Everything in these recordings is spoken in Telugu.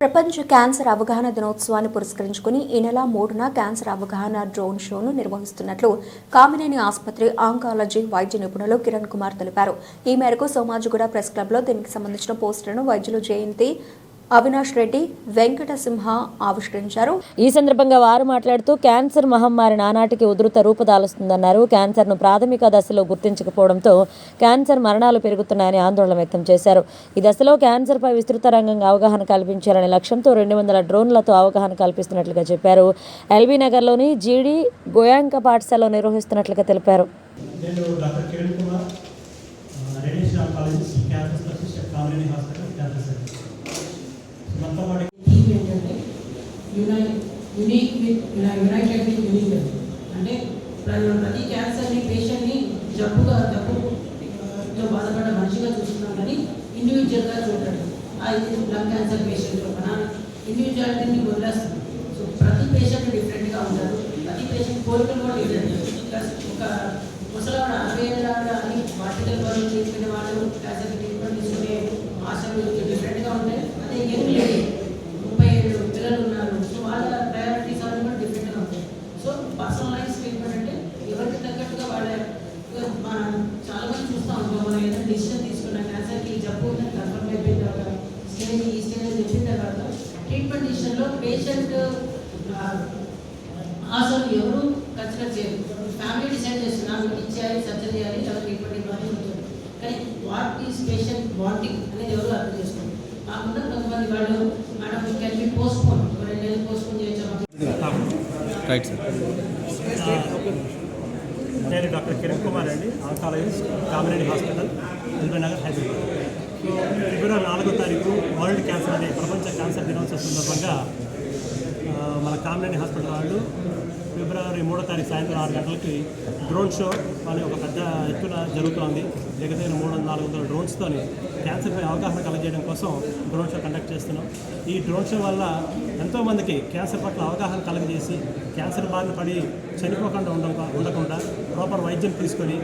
ప్రపంచ క్యాన్సర్ అవగాహన దినోత్సవాన్ని పురస్కరించుకుని ఈ నెల మూడున క్యాన్సర్ అవగాహన డ్రోన్ షోను నిర్వహిస్తున్నట్లు కామినేని ఆసుపత్రి ఆంకాలజీ వైద్య నిపుణులు కిరణ్ కుమార్ తెలిపారు. ఈ మేరకు సోమాజిగూడ ప్రెస్ క్లబ్లో దీనికి సంబంధించిన పోస్టర్ను వైద్యులు జయంతి అవినాష్ రెడ్డి వెంకటసింహ ఆవిష్కరించారు. ఈ సందర్భంగా వారు మాట్లాడుతూ క్యాన్సర్ మహమ్మారి నానాటికి ఉధృత రూపుదాలుస్తుందన్నారు. క్యాన్సర్ను ప్రాథమిక దశలో గుర్తించకపోవడంతో క్యాన్సర్ మరణాలు పెరుగుతున్నాయని ఆందోళన వ్యక్తం చేశారు. ఈ దశలో క్యాన్సర్పై విస్తృత రంగంగా అవగాహన కల్పించాలనే లక్ష్యంతో రెండు వందల డ్రోన్లతో అవగాహన కల్పిస్తున్నట్లుగా చెప్పారు. ఎల్బీ నగర్లోని జీడీ గోయాంక పాఠశాలలో నిర్వహిస్తున్నట్లుగా తెలిపారు. నేను doctor Kiran Kumar radiation oncologist cancer specialist at Kamineni hospital cancer centre. Theme ఏంటంటే యునై యునీక్ యునైటెడ్ విత్ యునీక్ అంటే ప్ర- ప్రతి క్యాన్సర్ని పేషెంట్ని జబ్బుగా జబ్బు ఆ, బాధపడ్డ మనిషిగా చూస్తున్నాం కానీ ఇండివిజువల్గా చూడటం అది లంగ్ క్యాన్సర్ పేషెంట్ మన ఇండివిజువాలిటీని వదిలేస్తాం సో ప్రతి పేషెంట్ డిఫరెంట్గా ఉంటారు. ప్రతి పేషెంట్ కోరికలు కూడా డిఫరెంట్ ప్లస్ ఒక ముసలవాడు అరవై ఏళ్ళ ఆవిడ అని వర్టికల్ బరువు తీసుకునే వాళ్ళు క్యాన్సర్ ట్రీట్మెంట్ తీసుకునే ఆశలు డిఫరెంట్గా ఉంటాయి అదే యంగ్ లేడీ ముప్పై ఏళ్ళు పిల్లలు ఉన్నారు సో వాళ్ళ ప్రయారిటీస్ అన్ని కూడా డిఫరెంట్గా ఉంటాయి సో పర్సనలైజ్ ట్రీట్మెంట్ అంటే ఎవరికి తగ్గట్టుగా వాళ్ళ మనం చాలా మంది చూస్తూ ఉంటాం మనం ఏదైనా డిసిషన్ తీసుకున్న క్యాన్సర్కి ఈ జబ్బు ఉందని కన్ఫర్మ్ అయిపోయిన తర్వాత స్టేజ్ ఈ స్టేజ్ చెప్పిన తర్వాత ట్రీట్మెంట్ డిసిషన్లో పేషెంట్ అసలు ఎవరు కన్సిడర్ చేయరు. ఫ్యామిలీ డిసైడ్ చేస్తుంది నాకు ఇది చేయాలి సర్జరీ చేయాలి లేదా ట్రీట్మెంట్ ఇవ్వాలి ఉంటుంది కానీ వాట్ ఈస్ పేషెంట్ వాంటింగ్ అనేది ఎవరు అర్థం చేసుకోండి కాకుండా కొంతమంది వాళ్ళు madam can be postpone రెండు నెలలు పోస్ట్ పోన్ చేయొచ్చు రైట్ సార్ నేను డాక్టర్ కిరణ్ కుమార్ అండి oncologist Kamineni hospital LB Nagar Hyderabad. ఫిబ్రవరి నాలుగో తారీఖు వరల్డ్ క్యాన్సర్ అనే ప్రపంచ క్యాన్సర్ దినోత్సవ సందర్భంగా మన కామినేని హాస్పిటల్ వాళ్ళు ఫిబ్రవరి మూడో తారీఖు సాయంత్రం ఆరు గంటలకి డ్రోన్ షో అనే ఒక పెద్ద ఎత్తున జరుగుతోంది. దగ్గర మూడు వందల నాలుగు వందల డ్రోన్స్తోని క్యాన్సర్పై అవగాహన కలగజేయడం కోసం డ్రోన్ షో కండక్ట్ చేస్తున్నాం. ఈ డ్రోన్ షో వల్ల ఎంతోమందికి క్యాన్సర్ పట్ల అవగాహన కలగజేసి క్యాన్సర్ బారిన పడి చనిపోకుండా ఉండ ఉండకుండా ప్రాపర్ వైద్యం తీసుకొని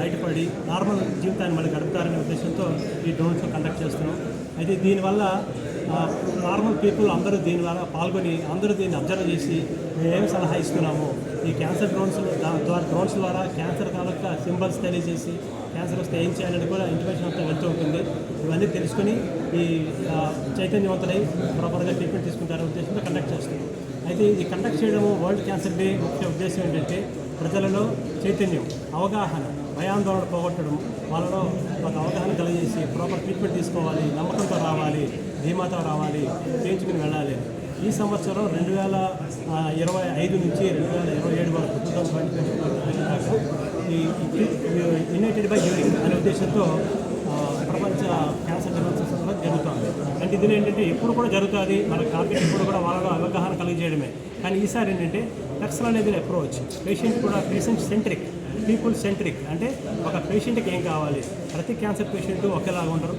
బయటపడి నార్మల్ జీవితాన్ని మళ్ళీ గడుపుతారనే ఉద్దేశంతో ఈ డ్రోన్ షో కండక్ట్ చేస్తున్నాం. అయితే దీనివల్ల నార్మల్ పీపుల్ అందరూ దీని ద్వారా పాల్గొని అందరూ దీన్ని అబ్జర్వ్ చేసి మేము ఏం సలహా ఇస్తున్నాము ఈ క్యాన్సర్ డ్రోన్స్ దా- ద్వారా డ్రోన్స్ ద్వారా క్యాన్సర్ తాలూకా సింబల్స్ తెలియజేసి క్యాన్సర్ వస్తే ఏం చేయాలని కూడా ఇన్ఫర్మేషన్ అంతా వెళ్తూ ఉంటుంది. ఇవన్నీ తెలుసుకొని ఈ చైతన్యవంతులై ప్రాపర్గా ట్రీట్మెంట్ తీసుకుంటారనే ఉద్దేశంతో కండక్ట్ చేస్తున్నాం. అయితే ఇది కండక్ట్ చేయడము వరల్డ్ క్యాన్సర్ డే ముఖ్య ఉద్దేశం ఏంటంటే ప్రజలలో చైతన్యం అవగాహన భయాందోళన పోగొట్టడం వాళ్ళలో ఒక అవగాహన కలిగేసి ప్రాపర్ ట్రీట్మెంట్ తీసుకోవాలి నమ్మకంతో రావాలి ధీమాతో రావాలి చేయించుకుని వెళ్ళాలి. ఈ సంవత్సరం రెండు వేల ఇరవై ఐదు నుంచి రెండు వేల ఇరవై ఏడు వరకు టూ థౌసండ్ ట్వంటీ దాకా ఈ యునైటెడ్ బై యూనిక్ అనే ఉద్దేశంతో ప్రపంచ క్యాన్సర్ దినోత్సవం జరుగుతుంది అంటే ఇది ఏంటంటే ఎప్పుడు కూడా జరుగుతుంది మన టార్గెట్ ఎప్పుడు కూడా వాళ్ళలో అవగాహన కలిగజేయడమే. కానీ ఈసారి ఏంటంటే పర్సనల్ అనేది అప్రోచ్ పేషెంట్ కూడా పేషెంట్ సెంట్రిక్ పీపుల్ సెంట్రిక్ అంటే ఒక పేషెంట్కి ఏం కావాలి? ప్రతి క్యాన్సర్ పేషెంట్ ఒకేలాగా ఉంటారు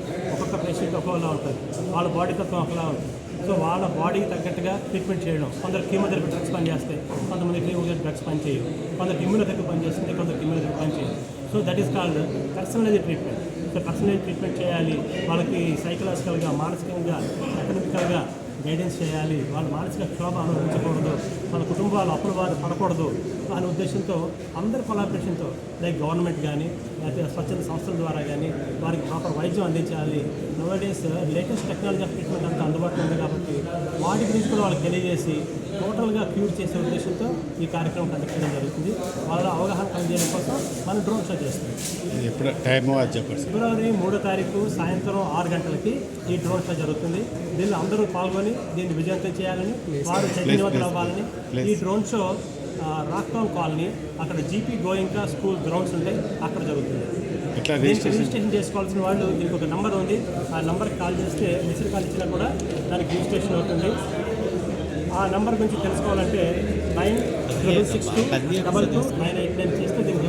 ఒక్కొక్క ఉంటుంది వాళ్ళ బాడీ తత్వం ఒకలా ఉంటుంది. సో వాళ్ళ బాడీకి తగ్గట్టుగా ట్రీట్మెంట్ చేయడం. కొందరు కీమోథెరపీ డ్రగ్స్ పనిచేస్తాయి. కొంతమంది కీమోథెరపీ డ్రగ్స్ పనిచేయవు కొందరు ఇమ్యూనోథెరపీ పనిచేస్తుంది కొందరు ఇమ్యూనోథెరపీ పనిచేయదు so that is called personalise treatment so personalise treatment చేయాలి. వాళ్ళకి సైకలాజికల్గా మానసికంగా ఎకనమికల్గా గైడెన్స్ చేయాలి. వాళ్ళ మానసిక క్షోభ అనుభవించకూడదు. వాళ్ళ కుటుంబాలు అప్పుల బాధ పడకూడదు అనే ఉద్దేశంతో అందరి కొలాబరేషన్తో లైక్ గవర్నమెంట్ కానీ లేకపోతే స్వచ్ఛంద సంస్థల ద్వారా కానీ వారికి ప్రాపర్ వైద్యం అందించాలి. Nowadays latest technology of treatment అంతా అందుబాటులో ఉంది కాబట్టి వాటి గురించి కూడా వాళ్ళకి తెలియజేసి టోటల్గా క్యూర్ చేసే ఉద్దేశంతో ఈ కార్యక్రమం కండక్ట్ చేయడం జరుగుతుంది. వాళ్ళ అవగాహన కలిగేయడం కోసం మనం డ్రోన్ షో చేస్తాం ఎప్పుడు టైము అది చెప్పండి సార్. ఫిబ్రవరి మూడో తారీఖు సాయంత్రం ఆరు గంటలకి ఈ డ్రోన్ షో జరుగుతుంది. దీనిలో అందరూ పాల్గొని దీన్ని విజయవంతం చేయాలని వారు చైతన్యవంతులు అవ్వాలని ఈ డ్రోన్ షో రాక్టౌన్ కాలనీ అక్కడ జీపీ గోయింకా స్కూల్ గ్రౌండ్స్ ఉంటాయి అక్కడ జరుగుతుంది. రిజిస్ట్రేషన్ చేసుకోవాల్సిన వాళ్ళు దీనికి ఒక నెంబర్ ఉంది. ఆ నెంబర్కి కాల్ చేస్తే మిస్డ్ కాల్ ఇచ్చినా కూడా దానికి రిజిస్ట్రేషన్ అవుతుంది. ఆ నెంబర్ గురించి తెలుసుకోవాలంటే nine triple six two double two nine eight nine చేసి